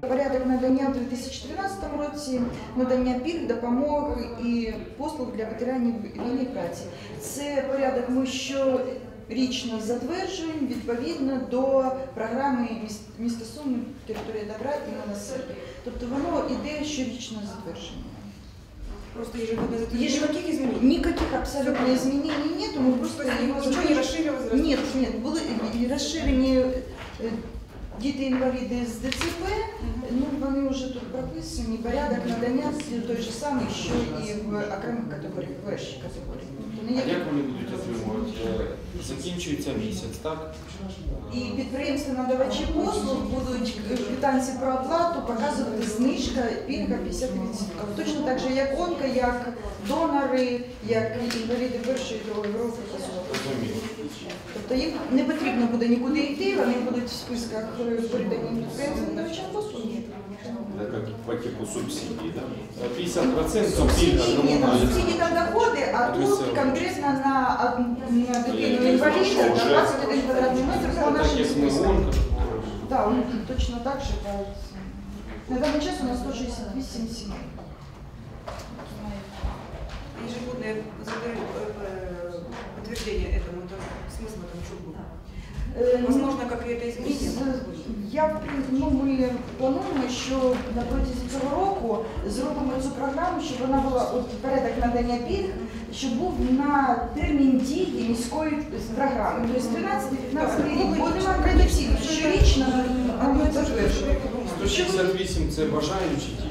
Порядок надання в 2013 році, надання пільг, допомоги і послуг для ветеранів війни праці. Це порядок ми щорічно затверджуємо відповідно до програми «Міс- місто Суми, територія добра і милосердя. Тобто воно іде щорічно затвердження. Просто ежегодно за Ежегодно. Никаких изменений? Никаких абсолютно изменений нет, мы просто ничего не расширилось? Нет, нет, Было і розширені е, діти-інваліди з ДЦП, ну вони вже тут прописані, порядок надання той же самий, що і в окремих категоріях, в вищій категорії. Тобто А як вони будуть отримувати? Е, Закінчується місяць, так? І підприємства надавачі послуг будуть квитанції про оплату показувати знижка пільга 50%. Точно так же, як онка, як донори, як інваліди першої і другої групи. Розумію. Тобто їм не потрібно буде нікуди йти, вони будуть в списках е, передані підприємствам надавачам послуг. Это как по типу субсидии, да? 50% пільга Субсидії, ні, на комунальна. субсидії там доходи, а тут Весело. конкретно на, од- на дитину інваліда на 21 квадратний метр по Так нашим як ми спискам. гонка. Да, он точно так же правится. На данный час у нас 168 семей. Ежегодное задаю, э, э, подтверждение этому, это смысл в этом что был? Е, Возможно, какие-то изменения? з- могут быть? Я в принципі, ну, ми плануємо, що на протязі цього року зробимо цю програму, щоб вона була от порядок надання пільг, щоб був на термін дії міської програми. Тобто 13-15 рік будемо традиційно щорічно ми затверджуємо. 168 це бажаючі, ті,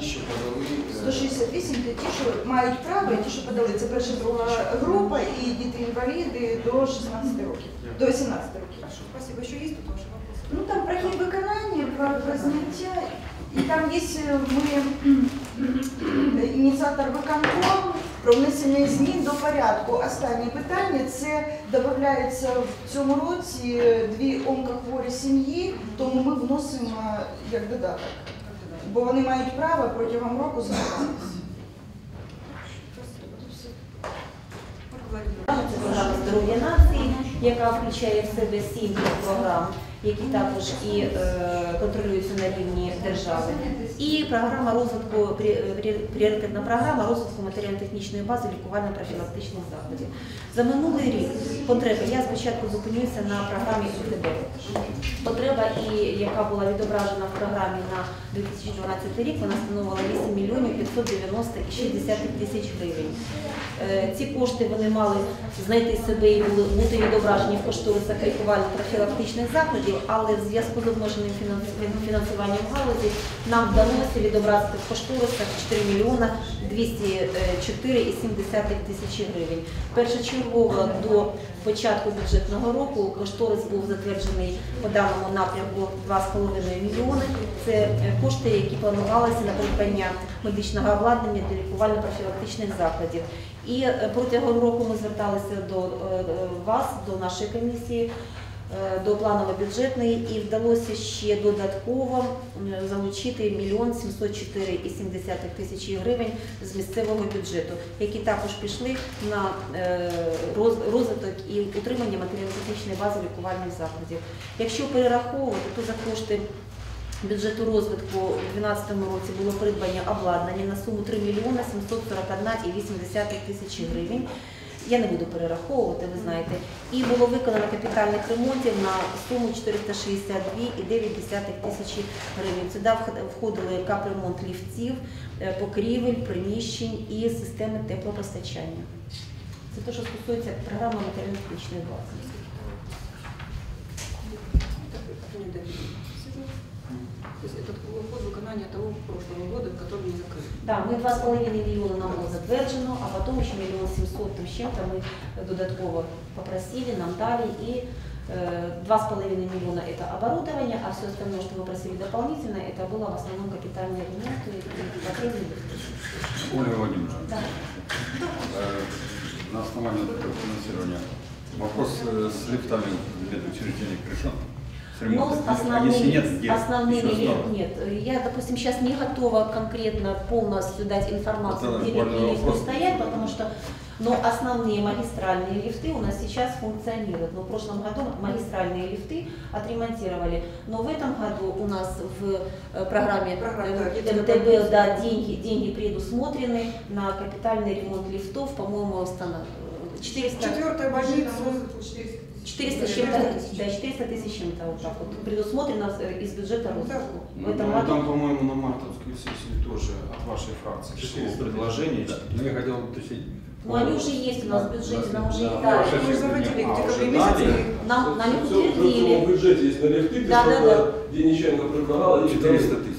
що подали. е, 168 це ті, що мають право, і ті, що подали. Це перша друга група і діти-інваліди до 16 років, до 18 років. Спасибо. Еще есть тут ваши вопросы? Ну там про їх виконання, про, про зняття. І там є е, ми е, ініціатор виконком про внесення змін до порядку. Останнє питання це додається в цьому році е, дві онкохворі сім'ї, тому ми вносимо як додаток. Бо вони мають право протягом року звертатися. Це програма здоров'я нації, яка включає в себе сім програм, які також і е, контролюються на рівні держави. І програма розвитку прі- прі- пріоритетна програма розвитку матеріально-технічної бази лікувально-профілактичних заходів. За минулий рік потреба. Я спочатку зупинюся на програмі УТБ. Потреба, і яка була відображена в програмі на 2012 рік, вона становила 8 мільйонів 590 тисяч гривень. Е, Ці кошти вони мали знайти себе і бути відображені в кошторисах лікувально-профілактичних заходів, але в зв'язку з обмеженим фінансуванням галузі нам вдалося відобразити в кошторисах 4 мільйона 204,7 тисячі гривень. Першочергово до початку бюджетного року кошторис був затверджений по даному напрямку 2,5 мільйони. Це е, кошти, які планувалися на придбання медичного обладнання для лікувально-профілактичних закладів. І е, протягом року ми зверталися до е, е, вас, до нашої комісії, е, до планово-бюджетної, і вдалося ще додатково е, залучити мільйон 704,7 тисячі гривень з місцевого бюджету, які також пішли на е, розвиток і утримання матеріально-технічної бази лікувальних закладів. Якщо перераховувати, то за кошти бюджету розвитку у 2012 році було придбання обладнання на суму 3 мільйони 741,8 тисячі гривень. Я не буду перераховувати, ви знаєте. І було виконано капітальних ремонтів на суму 462,9 тисячі гривень. Сюди входили капремонт ліфтів, е, покрівель, приміщень і системи теплопостачання. Це те, що стосується програми матеріально-технічної бази. Кто не добил? То есть это ход выполнения того прошлого года, который не закрыт. Так, ми 2,5 мільйони нам було затверджено, а потім ще мільйон 700 там з чим-то ми додатково попросили, нам дали. И э, 2,5 миллиона это оборудование, а все остальное, что вы просили дополнительно, это было в основном капитальный ремонт и и потребные. Ольга Владимировна, Да. э, на основании такого финансирования вопрос э, с лифтами в медучреждениях решен? Ремонтом. Ну, с А если нет, где? основными нет. Я, допустим, сейчас не готова конкретно полностью дать информацию, где лифты стоят, потому что но основные магистральные лифты у нас сейчас функционируют. Но в прошлом году магистральные лифты отремонтировали. Но в этом году у нас в э, программе э, МТБ да, деньги, деньги предусмотрены на капитальный ремонт лифтов, по-моему, установ- 400, Четвертая больница. 400 с чем-то, да, 400 тысяч с чем-то вот так вот предусмотрено э, из бюджета розвитку. В Ну, этом ну, году там, по-моему, на мартовской сессии тоже от вашей фракции шло предложение. Да. Ну, я хотел уточнить. Ну, они уже есть у нас в бюджете, нам уже Да. их дали. Ваша Мы заводили А, в декабре уже месяце. дали? Нам, нам их Все, в утвердили. бюджеті є на ліфти, Да, да, да. Деніченко прибирала, і 400 тисяч.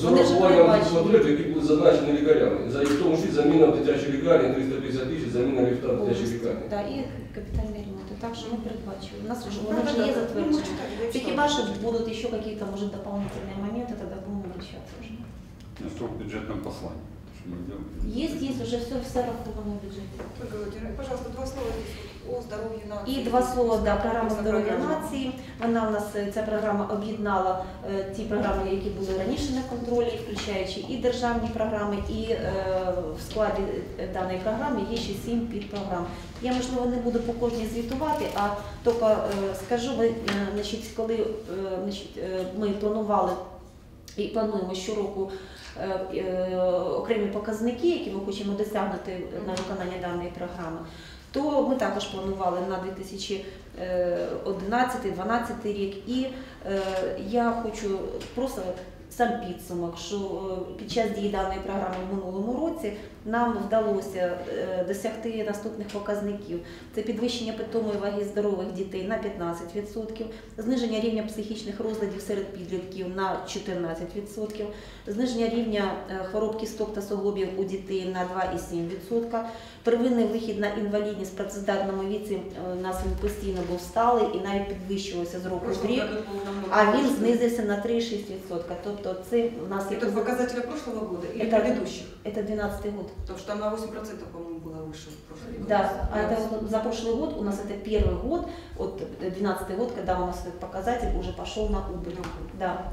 З Вони ж урахуванням передбачені. потреб, які були зазначені лікарями. За і в тому числі заміна в дитячій лікарні 350 тисяч, заміна ліфта в дитячій Повністю, лікарні. да, і капітальний ремонт. І Так що ми передбачили. У нас вже, Ну, вони вже да, є да, ну, мы затверджені. читали, я Це читала. хіба що будуть ще какие-то, может, дополнительные моменты, тогда будем обращаться уже. Ну, Что в бюджетном послании? Есть, есть, уже все, все раховано в бюджете. Ольга Владимировна, пожалуйста, два слова о здоров'ї нації. І два слова да, програма здоров'я нації. Вона у нас е, ця програма об'єднала е, ті програми, які були раніше на контролі, включаючи і державні програми, і е, в складі е, даної програми є ще сім підпрограм. Я можливо не буду по кожній звітувати, а тільки е, скажу, ви, е, значить, коли е, значить, е, ми планували і плануємо щороку окремі показники, які ми хочемо досягнути на виконання даної програми, то ми також планували на 2011-2012 рік. І е, я хочу просто сам підсумок, що е, під час дії даної програми в минулому році нам вдалося е, досягти наступних показників: це підвищення питомої ваги здорових дітей на 15%, зниження рівня психічних розладів серед підлітків на 14%, зниження рівня е, хвороб кісток та суглобів у дітей на 2,7%, первинний вихід на інвалідність в працездатному віці е, у нас він постійно був сталий і навіть підвищувався з року в рік. А він знизився на 3,6%. Тобто це у нас є Это позитив- показатели прошлого года или Это- предыдущих? Это 12 год. Потому что там на 8%, по-моему, было выше в прошлом году. Да, а это вот за прошлый год у нас это первый год, вот 12 год, когда у нас этот показатель уже пошел на убыль. Да.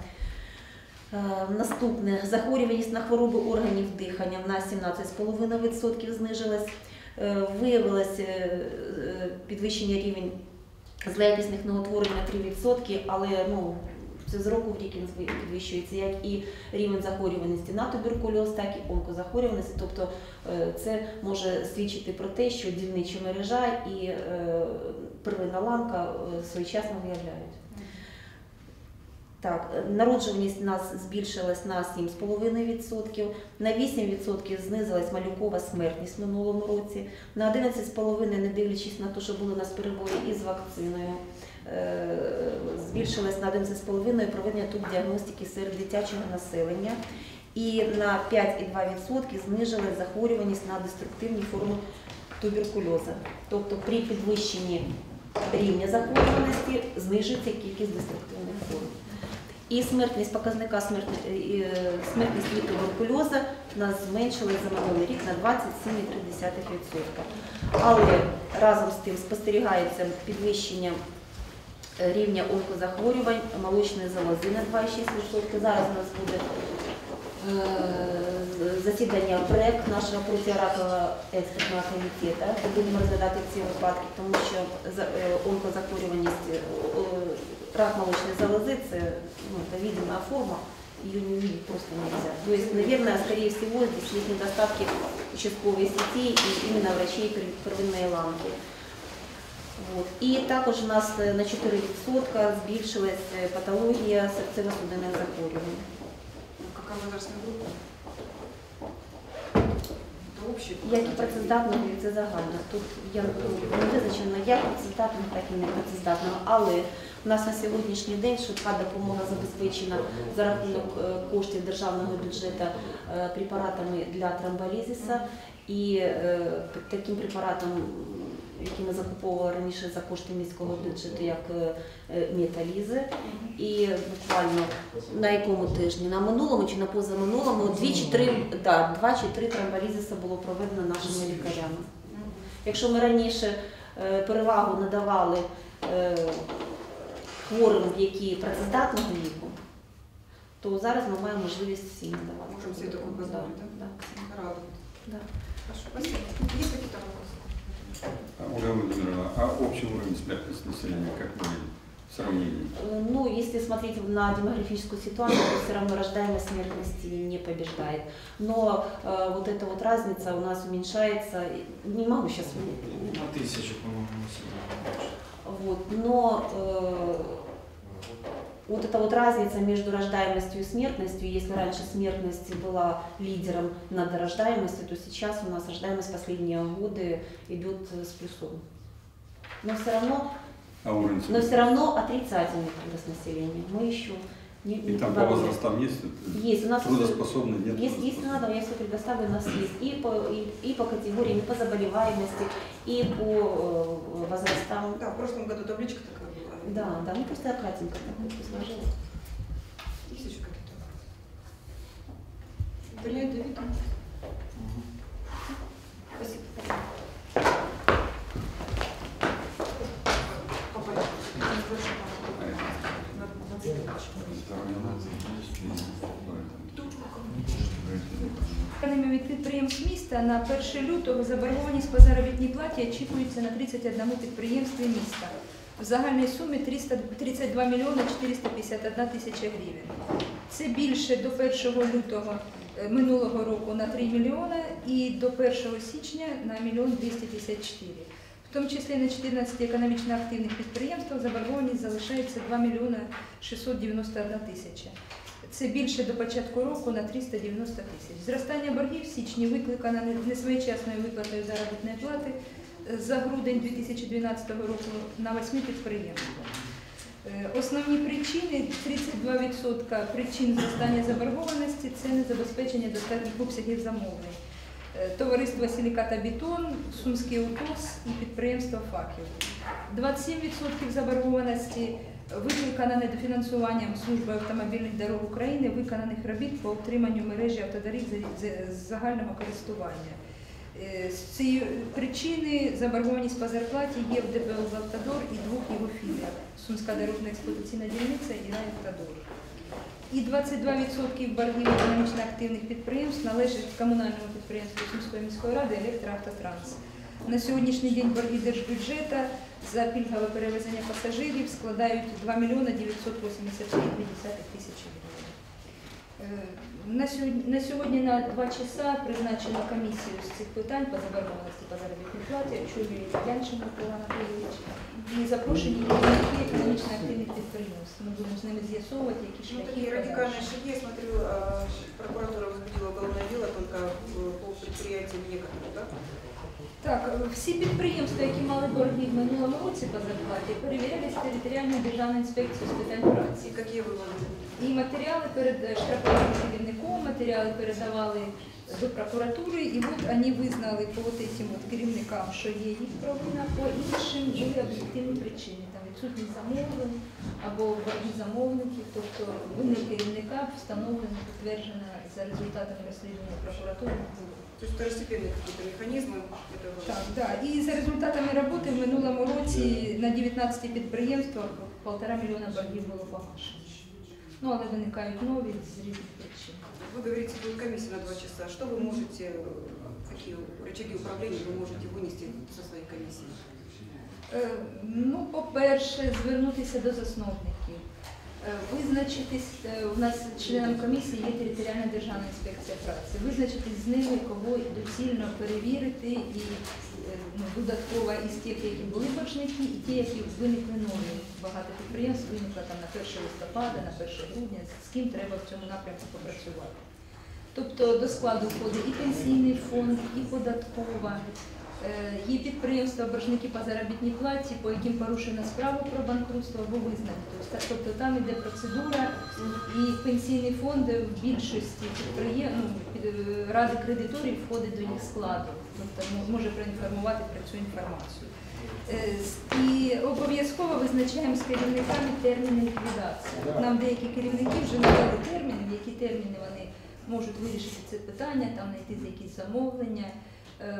Е, Наступне захворюваність на хвороби органів дихання на 17,5% знижилась. Е, Виявилось е, е, підвищення рівень злоякісних новотворень на 3%, але ну, це з року в рік він підвищується, як і рівень захворюваності на туберкульоз, так і онкозахворюваності. Тобто е, це може свідчити про те, що дільнича мережа і е, первинна ланка е, своєчасно виявляють. Так, народжуваність у нас збільшилась на 7,5%, на 8% знизилась малюкова смертність в минулому році, на 11,5%, не дивлячись на те, що були у нас перебої із вакциною, збільшилась на 11,5% проведення туб-діагностики серед дитячого населення. І на 5,2% знижилась захворюваність на деструктивні форми туберкульозу. Тобто при підвищенні рівня захворюваності знижується кількість деструктивних форм. І смертність показника е, смертність від туберкульозу нас зменшилась за минулий рік на 27,3%. Але разом з тим спостерігається підвищення е, рівня онкозахворювань молочної залози на 2,6%. Зараз у нас буде е, засідання проект нашого протиракового експертного комітету. де Будемо розглядати ці випадки, тому що е, онкозахворюваність, е, рак молочной залозы, це ну, это форма, ее не увидеть просто нельзя. То есть, наверное, скорее всего, здесь есть недостатки участковой сети и именно врачей пер- первинної ланки. Вот. І також у нас е, на 4% збільшилась е, патологія серцево-судинних захворювань. Ну, группа? Это общий Як і працездатного, і це загально. Тут я не визначена як працездатного, так і не працездатного. Але у нас на сьогоднішній день швидка допомога забезпечена за рахунок е, коштів державного бюджету препаратами для тромболізиса. І таким препаратом, який ми закуповували раніше за кошти міського бюджету, як е, е, металізи. І буквально на якому тижні? На минулому чи на позаминулому дві чи три, да, два чи три тромболізиса було проведено нашими лікарями. Якщо ми раніше е, перевагу надавали хворим, які працездатного віку, то зараз ми маємо можливість всім надавати. Можемо Да, дозволити, да, Радует. да. Хорошо, спасибо. Вопросы? А, Ольга Владимировна, а общий уровень смертности населения, как вы в сравнении? Э, Ну, если смотреть на демографическую ситуацию, то все равно рождаемость смертности не побеждает. Но э, вот эта вот разница у нас уменьшается. Не могу сейчас На тысячу, по-моему. Вот, но э, вот эта вот разница между рождаемостью и смертностью, если раньше смертность была лидером над рождаемостью, то сейчас у нас рождаемость последние годы идет с плюсом. Но все равно, А уровень но все равно отрицательный прирост населения. Мы еще не, не И там по возрастам есть? Есть, у нас Трудоспособный, нет? Если, если надо, я все предоставлю, у нас есть и по, и, и по категориям, и по заболеваемости, и по э, возрастам. Да, в прошлом году табличка такая. Да, да, ну просто я кратенько так сложила. Есть еще какие-то вопросы? Да Давид. Спасибо. Від підприємств міста на 1 лютого заборгованість по заробітній платі очікується на 31 підприємстві міста в загальній сумі 32 мільйони 451 тисяча гривень. Це більше до 1 лютого е, минулого року на 3 мільйони і до 1 січня на 1 мільйон 254. В тому числі на 14 економічно активних підприємствах заборгованість залишається 2 мільйони 691 тисяча. Це більше до початку року на 390 тисяч. Зростання боргів в січні викликано не- несвоєчасною виплатою заробітної плати за грудень 2012 року на восьми підприємствах. Е, Основні причини 32% причин зростання заборгованості це незабезпечення достатніх обсягів замовлень. Е, Товариство Силіката Бетон, Сумський УТОС і підприємство Факел. 27% заборгованості викликана недофінансуванням служби автомобільних дорог України виконаних робіт по утриманню мережі автодоріг з загального користування. Е, З цієї причини заборгованість по зарплаті є в ДП «Автодор» і двох його філіях – Сумська дорожна експлуатаційна дільниця і «Райавтодор». І 22% боргів економічно активних підприємств належать комунальному підприємству Сумської міської ради «Електроавтотранс». На сьогоднішній день борги держбюджета за пільгове перевезення пасажирів складають 2 мільйони 983,2 тисячі гривень. На сьогодні, на сьогодні на два часа призначено комісію з цих питань по заборгованості по заробітній платі, чую Янченко Павла Анатолійович, і запрошені керівники економічно активних підприємств. Ми будемо з ними з'ясовувати, які Ну, шляхи. Ну, такі радикальні шаги, я смотрю, Так, всі підприємства, які мали борги в минулому році по зарплаті, перевірялись територіальною державною інспекцією з питань праці. И какие выводы? І матеріали перед е, штрафовим керівником, матеріали передавали до прокуратури, і от вони визнали по цим от керівникам, що є їх провина, по іншим були об'єктивні причини, там відсутність замовлень або борги замовників, тобто вини керівника встановлено, підтверджено за результатами розслідування прокуратури. не було. То есть второстепенные какие-то механизмы этого? Так, так. І за результатами роботи в минулому році на 19 підприємствах полтора мільйона боргів було погашено. Ну, але виникають нові з різних причин. Вы говорите, будет комиссия на два часа. Что вы можете, э, какие рычаги управления вы можете вынести со своей комиссии? Е, Ну, по-перше, звернутися до засновників. Е, Визначитись, е, у нас членом комісії є територіальна державна інспекція праці. Визначитись з ними, кого доцільно перевірити, і е, ну, додатково із тих, які були боржники, і ті, які виникли нові. Багато підприємств виникло там на 1 листопада, на 1 грудня, з ким треба в цьому напрямку попрацювати. Тобто до складу входить і пенсійний фонд, і податкова. Е, Є підприємства, боржники по заробітній платі, по яким порушена справа про банкрутство або визнані. Тобто, тобто там йде процедура, і пенсійний фонд в більшості підприєм... ну, е, ради кредиторів входить до їх складу, тобто може проінформувати про цю інформацію. Е, І обов'язково визначаємо з керівниками терміни ліквідації. Нам деякі керівники вже надали терміни, в які терміни вони можуть вирішити це питання, там знайти якісь замовлення,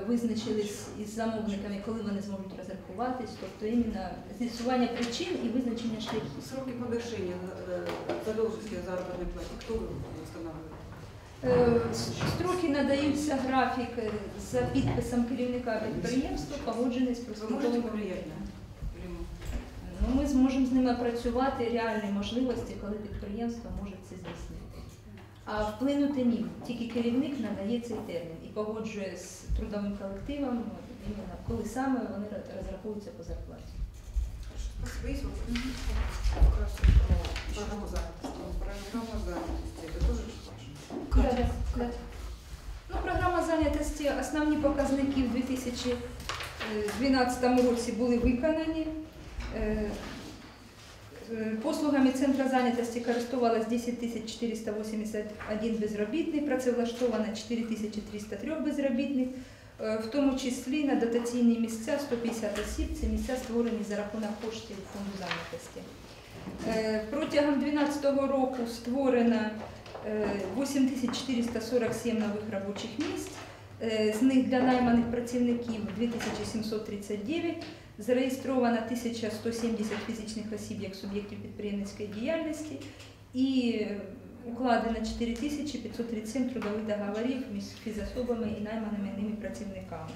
визначились із замовниками, коли вони зможуть розрахуватись, тобто іменно з'ясування причин і визначення шляхів. Срок сроки погашения э, задолженности о заработной плате, кто устанавливает? Е, Строки надаються графік е, за підписом керівника підприємства, погоджений з Вы можете профспілковим повлиять на или мы? Ну, ми зможемо з ними працювати реальні можливості, коли підприємство може це здійснити. А вплинути ні. Тільки керівник надає цей термін і погоджує з трудовим колективом, іменно коли саме вони розраховуються по зарплаті. Спасибо. Есть вопросы? Как раз про программу занятости. Программа занятости, это тоже ваше? Да, да, да. Ну, програма зайнятості, основні показники в 2012 році були виконані. Е, Послугами Центру зайнятості користувалось 10 481 безробітний, працевлаштовано 4 303 безробітних, е, в тому числі на дотаційні місця 150 осіб, це місця створені за рахунок коштів фонду зайнятості. Е, Протягом 2012 року створено е, 8447 нових робочих місць, з них для найманих працівників 2739, зареєстровано 1170 фізичних осіб як суб'єктів підприємницької діяльності і укладено 4537 трудових договорів між фізособами і найманими ними працівниками.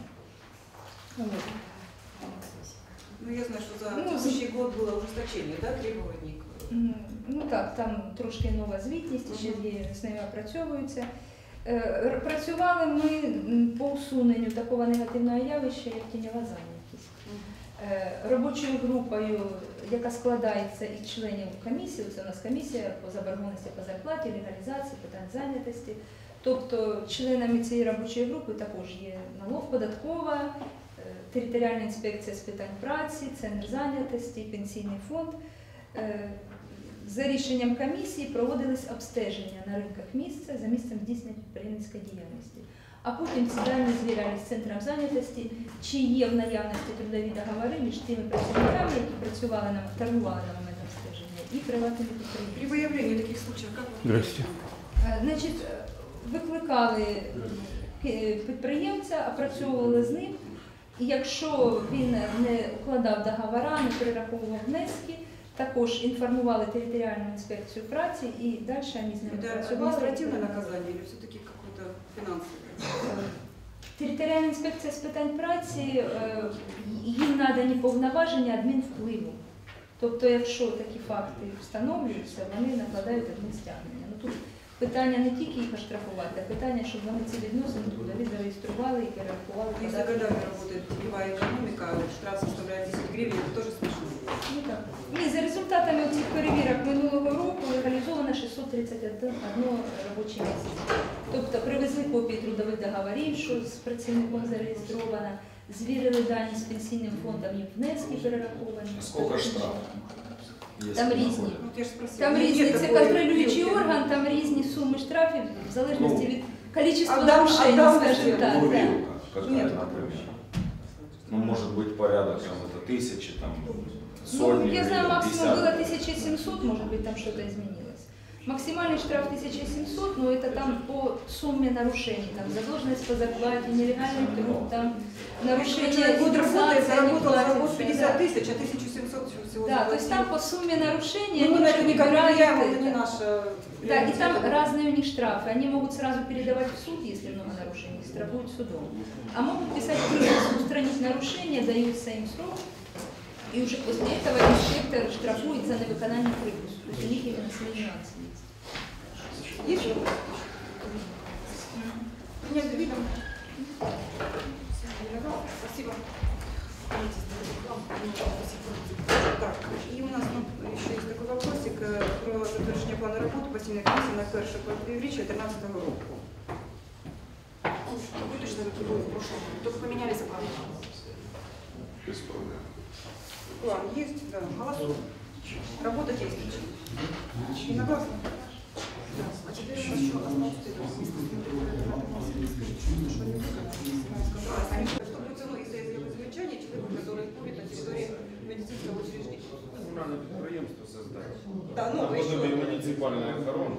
Ну, я знаю, что за Ну, текущий год было ужесточение, да, требований Ну так, там трошки нова звітність, ще є, з нею опрацьовуються. Е, Працювали ми по усуненню такого негативного явища, як тіньова зайнятість. Е, Робочою групою, яка складається із членів комісії, це у нас комісія по заборгованості по зарплаті, легалізації, питань зайнятості. Тобто членами цієї робочої групи також є налог податкова, е, територіальна інспекція з питань праці, центр зайнятості, пенсійний фонд. Е, За рішенням комісії проводились обстеження на ринках місця за місцем здійснення підприємницької діяльності. А потім ці дані звірялись з центром зайнятості, чи є в наявності трудові договори між тими працівниками, які працювали на торгували на момент обстеження, і приватними При підприємствами. выявлении таких случаев, как вы Здрасте. Е, Значить, е, викликали е, підприємця, опрацьовували з ним, і якщо він не укладав договора, не перераховував внески, також інформували територіальну інспекцію праці і далі вони з ними працювали. адміністративне наказання или все-таки какое-то финансовое? Територіальна інспекція з питань праці, е, їм надані повноваження адмінвпливу. Тобто, якщо такі факти встановлюються, вони накладають адмінстягнення. Ну тут питання не тільки їх оштрафувати, а питання, щоб вони ці відносини трудові зареєстрували і перерахували. Если годами работает теневая экономика, штраф составляет 10 гривен, это тоже смешно. Ну, так. Ні, за результатами цих перевірок минулого року легалізовано 631 робоче місце. Тобто привезли копії трудових договорів, що з працівником зареєстровано, звірили дані з пенсійним фондом, їм внески перераховані. Сколько штрафов? Если Там різні. находят? Вот я же спросила. Там Нет різні, це такой контролюючий вилки. орган, там різні суми штрафів в залежності Ну, від кількості а дам- нарушень, а дам скажімо зачем? так. Ну, да. вилка какая, Нет. например. Ну, может быть, порядок там это тысячи, там, Ну, сотни я знаю, или максимум было десятки. 1700, может быть, там что-то изменилось. Максимальный штраф 1700, но это там по сумме нарушений, там задолженность по зарплате, нелегальный труд, там нарушение Человек год работает, заработал за год неплатится, 50 да. тысяч, а 1700 всего Да, то есть там по сумме нарушений Ну, они это не влияем, это не наша... Да, и там разные у них штрафы. Они могут сразу передавать в суд, если много нарушений, штрафуют судом. А могут писать устранить нарушение, даются им срок, и уже после этого инспектор штрафует за невыконание припису. То есть у них именно свои нюансы есть. Есть вопрос? Нет, видно. Спасибо. Так, и у нас ну, еще есть такой вопросик э, про затвердження плану роботи постійної комісії на перше півріччя 13 року. Такой точно, как и был в прошлом. Только поменяли заправку. Без проблем. План есть, да, голосуем. Работать есть. Единогласно. А теперь у нас еще осталось А, Чтобы цену, если сделать замечание человеку, который курит на территории медицинского учреждения. Ну, надо підприємство создати. Да, ну, Буде еще, муніципальної охорони.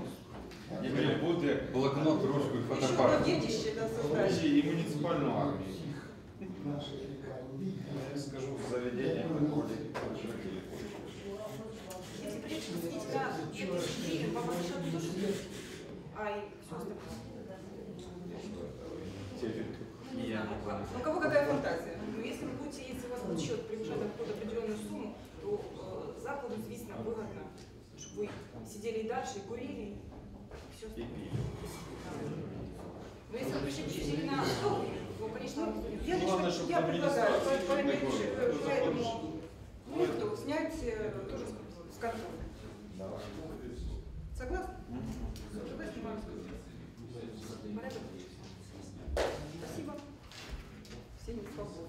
І буде Блокнот, ручку и еще фотоаппарат. одно детище, да, создать. і муніципальну армію. Я скажу, в конечно, У кого какая фантазия? Но если вы будете, если у вас будет счет превышает какую-то определенную сумму, то э, закладу, выгодно, чтобы вы сидели и дальше, и курили, и все. Но если вы пришли сидели на стол, то, конечно, я, Главное, лично, я предлагаю, э, поэтому пункту снять э, тоже с контроля. Согласны? Спасибо. Все не свободны.